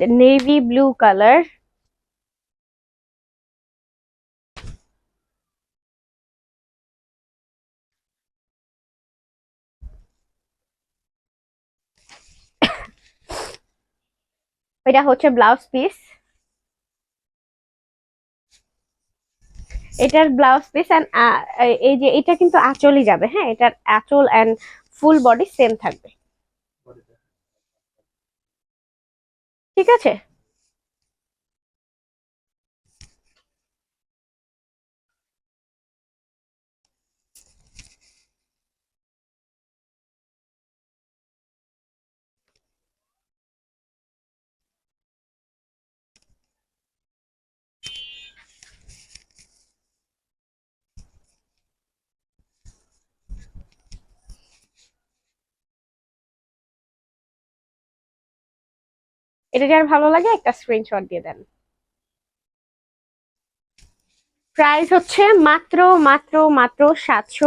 And navy blue colour এটা হচ্ছে blouse piece. এটার ব্লাউজ পিস অ্যান্ড এই যে, এটা কিন্তু আঁচলই যাবে হ্যাঁ? এটার আঁচল অ্যান্ড ফুল বডি সেম থাকবে। ঠিক আছে? এটা যার ভালো লাগে? একটা স্ক্রিনশট দিয়ে দেন। প্রাইস হচ্ছে মাত্র মাত্র মাত্র সাতশো